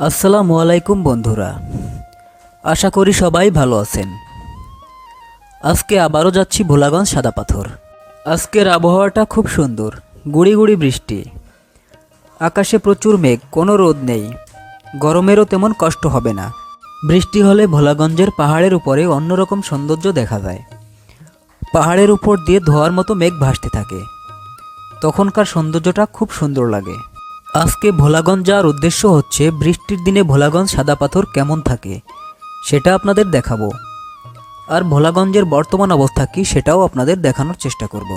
আসসালামু আলাইকুম বন্ধুরা। আশা করি সবাই ভালো আছেন। আজকে আবারও যাচ্ছি ভোলাগঞ্জ সাদা পাথর। আজকের আবহাওয়াটা খুব সুন্দর, গুড়ি গুড়ি বৃষ্টি। আকাশে প্রচুর মেঘ, কোনো রোদ নেই। গরমেরও তেমন কষ্ট হবে না। বৃষ্টি হলে ভোলাগঞ্জের পাহাড়ের উপরে অন্যরকম সৌন্দর্য দেখা যায়। পাহাড়ের উপর দিয়ে ধোয়ার মতো মেঘ ভাসতে থাকে। তখনকার সৌন্দর্যটা খুব সুন্দর লাগে। আজকে ভোলাগঞ্জ যাওয়ার উদ্দেশ্য হচ্ছে বৃষ্টির দিনে ভোলাগঞ্জ সাদা পাথর কেমন থাকে, সেটা আপনাদের দেখাবো। আর ভোলাগঞ্জের বর্তমান অবস্থা কী সেটাও আপনাদের দেখানোর চেষ্টা করব।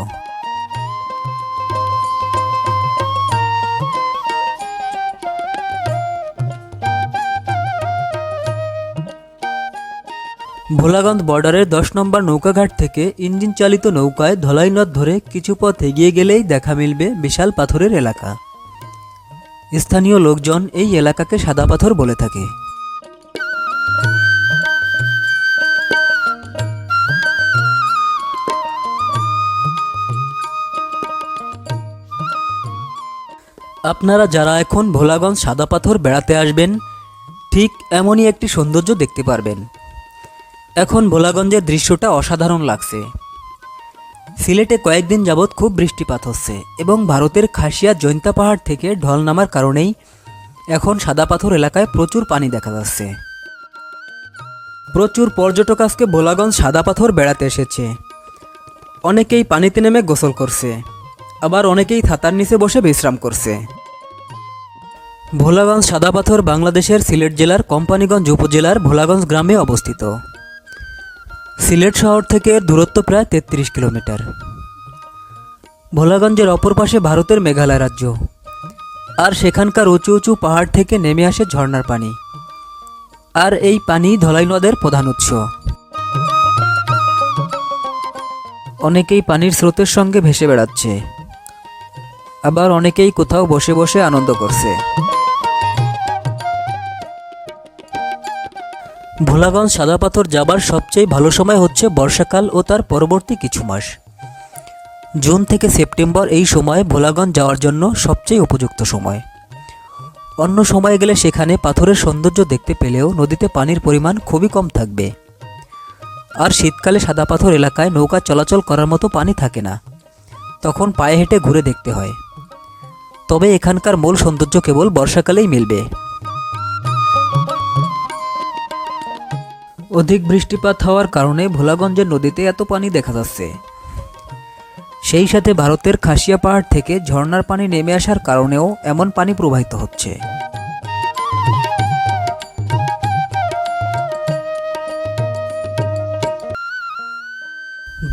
ভোলাগঞ্জ বর্ডারের দশ নম্বর নৌকাঘাট থেকে ইঞ্জিন চালিত নৌকায় ধলাই নদ ধরে কিছু পথ এগিয়ে গেলেই দেখা মিলবে বিশাল পাথরের এলাকা। স্থানীয় লোকজন এই এলাকাকে সাদা পাথর বলে থাকে। আপনারা যারা এখন ভোলাগঞ্জ সাদা পাথর বেড়াতে আসবেন, ঠিক এমনই একটি সৌন্দর্য দেখতে পারবেন। এখন ভোলাগঞ্জের দৃশ্যটা অসাধারণ লাগছে। সিলেটে কয়েকদিন যাবৎ খুব বৃষ্টিপাত হচ্ছে এবং ভারতের খাসিয়া জৈন্তা পাহাড় থেকে ঢল নামার কারণেই এখন সাদা পাথর এলাকায় প্রচুর পানি দেখা যাচ্ছে। প্রচুর পর্যটক আজকে ভোলাগঞ্জ সাদা পাথর বেড়াতে এসেছে। অনেকেই পানিতে নেমে গোসল করছে, আবার অনেকেই থাতার নিচে বসে বিশ্রাম করছে। ভোলাগঞ্জ সাদা পাথর বাংলাদেশের সিলেট জেলার কোম্পানিগঞ্জ উপজেলার ভোলাগঞ্জ গ্রামে অবস্থিত। সিলেট শহর থেকে এর দূরত্ব প্রায় তেত্রিশ কিলোমিটার। ভোলাগঞ্জের অপর পাশে ভারতের মেঘালয় রাজ্য। আর সেখানকার উঁচু উঁচু পাহাড় থেকে নেমে আসে ঝর্নার পানি। আর এই পানি ধলাই নদের প্রধান উৎস। অনেকেই পানির স্রোতের সঙ্গে ভেসে বেড়াচ্ছে। আবার অনেকেই কোথাও বসে বসে আনন্দ করছে। ভোলাগঞ্জ সাদা পাথর যাবার সবচেয়ে ভালো সময় হচ্ছে বর্ষাকাল ও তার পরবর্তী কিছু মাস। জুন থেকে সেপ্টেম্বর এই সময় ভোলাগঞ্জ যাওয়ার জন্য সবচেয়ে উপযুক্ত সময়। অন্য সময় গেলে সেখানে পাথরের সৌন্দর্য দেখতে পেলেও নদীতে পানির পরিমাণ খুবই কম থাকবে। আর শীতকালে সাদা পাথর এলাকায় নৌকা চলাচল করার মতো পানি থাকে না। তখন পায়ে হেঁটে ঘুরে দেখতে হয়। তবে এখানকার মূল সৌন্দর্য কেবল বর্ষাকালেই মিলবে। অধিক বৃষ্টিপাত হওয়ার কারণে ভোলাগঞ্জের নদীতে এত পানি দেখা যাচ্ছে। সেই সাথে ভারতের খাসিয়া পাহাড় থেকে ঝর্ণার পানি নেমে আসার কারণেও এমন পানি প্রবাহিত হচ্ছে।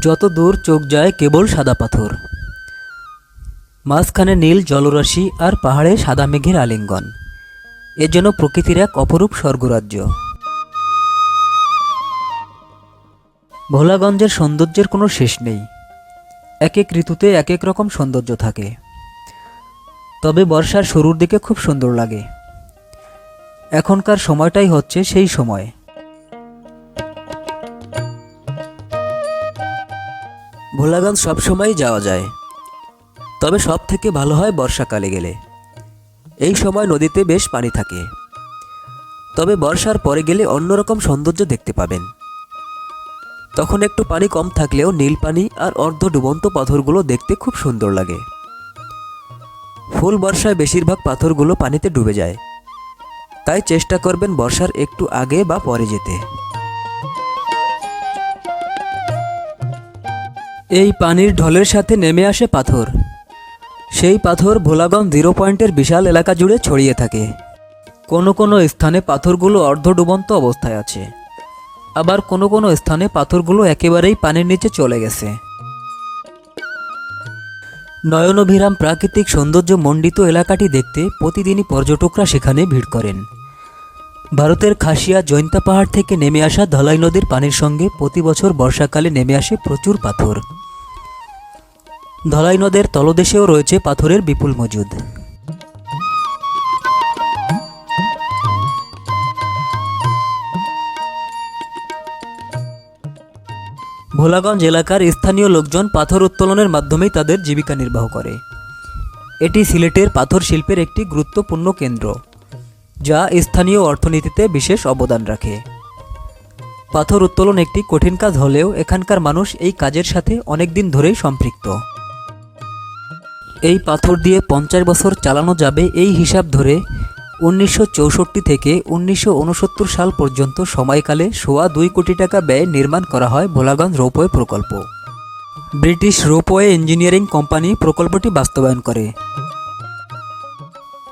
যত দূর চোখ যায় কেবল সাদা পাথর। মাঝখানে নীল জলরাশি আর পাহাড়ে সাদা মেঘের আলিঙ্গন। এ যেন প্রকৃতির এক অপরূপ স্বর্গরাজ্য। ভোলাগঞ্জের সৌন্দর্যের কোনো শেষ নেই। এক এক ঋতুতে এক এক রকম সৌন্দর্য থাকে। তবে বর্ষার শুরুর দিকে খুব সুন্দর লাগে। এখনকার সময়টাই হচ্ছে সেই সময়। ভোলাগঞ্জ সবসময়ই যাওয়া যায়। তবে সব থেকে ভালো হয় বর্ষাকালে গেলে। এই সময় নদীতে বেশ পানি থাকে। তবে বর্ষার পরে গেলে অন্যরকম সৌন্দর্য দেখতে পাবেন। তখন একটু পানি কম থাকলেও নীল পানি আর অর্ধ ডুবন্ত পাথরগুলো দেখতে খুব সুন্দর লাগে। ফুল বর্ষায় বেশিরভাগ পাথরগুলো পানিতে ডুবে যায়। তাই চেষ্টা করবেন বর্ষার একটু আগে বা পরে যেতে। এই পানির ঢলের সাথে নেমে আসে পাথর। সেই পাথর ভোলাগঞ্জ জিরো পয়েন্টের বিশাল এলাকা জুড়ে ছড়িয়ে থাকে। কোনো কোনো স্থানে পাথরগুলো অর্ধ ডুবন্ত অবস্থায় আছে। আবার কোনো কোনো স্থানে পাথরগুলো একেবারেই পানির নিচে চলে গেছে। নয়নভিরাম প্রাকৃতিক সৌন্দর্য মণ্ডিত এলাকাটি দেখতে প্রতিদিনই পর্যটকরা সেখানে ভিড় করেন। ভারতের খাসিয়া জৈন্তা পাহাড় থেকে নেমে আসা ধলাই নদীর পানির সঙ্গে প্রতি বছর বর্ষাকালে নেমে আসে প্রচুর পাথর। ধলাই নদের তলদেশেও রয়েছে পাথরের বিপুল মজুদ। ভোলাগঞ্জ এলাকার স্থানীয় লোকজন পাথর উত্তোলনের মাধ্যমেই তাদের জীবিকা নির্বাহ করে। এটি সিলেটের পাথর শিল্পের একটি গুরুত্বপূর্ণ কেন্দ্র, যা স্থানীয় অর্থনীতিতে বিশেষ অবদান রাখে। পাথর উত্তোলন একটি কঠিন কাজ হলেও এখানকার মানুষ এই কাজের সাথে অনেক দিন ধরেই সম্পৃক্ত। এই পাথর দিয়ে পঞ্চাশ বছর চালানো যাবে এই হিসাব ধরে উনিশশো চৌষট্টি থেকে উনিশশো উনসত্তর সাল পর্যন্ত সময়কালে সোয়া দুই কোটি টাকা ব্যয়ে নির্মাণ করা হয় ভোলাগঞ্জ রোপওয়ে প্রকল্প। ব্রিটিশ রোপওয়ে ইঞ্জিনিয়ারিং কোম্পানি প্রকল্পটি বাস্তবায়ন করে।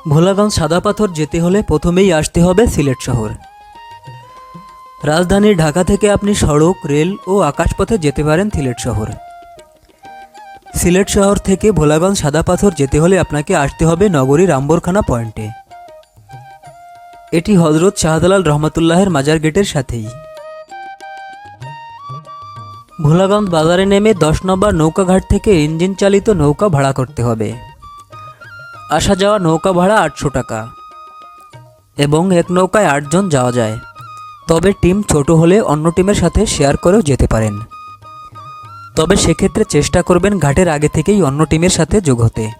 ভোলাগঞ্জ সাদা পাথর যেতে হলে প্রথমেই আসতে হবে সিলেট শহর। রাজধানী ঢাকা থেকে আপনি সড়ক, রেল ও আকাশপথে যেতে পারেন সিলেট শহর। সিলেট শহর থেকে ভোলাগঞ্জ সাদা পাথর যেতে হলে আপনাকে আসতে হবে নগরীর আম্বরখানা পয়েন্টে। এটি হজরত শাহদালাল রহমতুল্লাহের মাজার গেটের সাথেই। ভোলাগঞ্জ বাজারে নেমে দশ নম্বর নৌকাঘাট থেকে ইঞ্জিন চালিত নৌকা ভাড়া করতে হবে। আসা যাওয়া নৌকা ভাড়া আটশো টাকা। এবং এক নৌকায় আটজন যাওয়া যায়। তবে টিম ছোট হলে অন্য টিমের সাথে শেয়ার করেও যেতে পারেন। তবে সেক্ষেত্রে চেষ্টা করবেন ঘাটের আগে থেকেই অন্য টিমের সাথে যোগ হতে।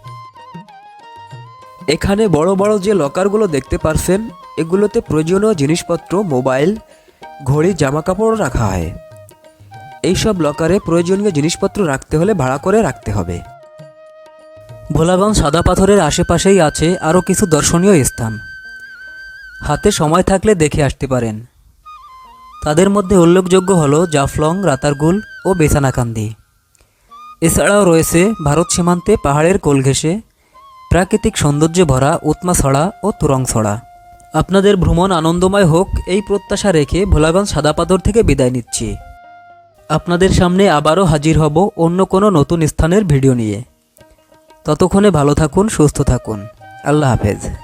এখানে বড় বড় যে লকারগুলো দেখতে পারছেন এগুলোতে প্রয়োজনীয় জিনিসপত্র, মোবাইল, ঘড়ি জামা কাপড় রাখা হয়। এইসব লকারে প্রয়োজনীয় জিনিসপত্র রাখতে হলে ভাড়া করে রাখতে হবে। ভোলাগঞ্জ সাদা পাথরের আশেপাশেই আছে আরও কিছু দর্শনীয় স্থান। হাতে সময় থাকলে দেখে আসতে পারেন। তাদের মধ্যে উল্লেখযোগ্য হলো জাফলং, রাতারগুল ও বেসানাকান্দি। এছাড়াও রয়েছে ভারত সীমান্তে পাহাড়ের কোল প্রাকৃতিক সৌন্দর্যে ভরা উৎমাছড়া ও তুরংছড়া আপনাদের ভ্রমণ আনন্দময় হোক, এই প্রত্যাশা রেখে ভোলাগঞ্জ সাদা পাথর থেকে বিদায় নিচ্ছি। আপনাদের সামনে আবারও হাজির হব অন্য কোনো নতুন স্থানের ভিডিও নিয়ে। ততক্ষণে ভালো থাকুন, সুস্থ থাকুন। আল্লাহ হাফেজ।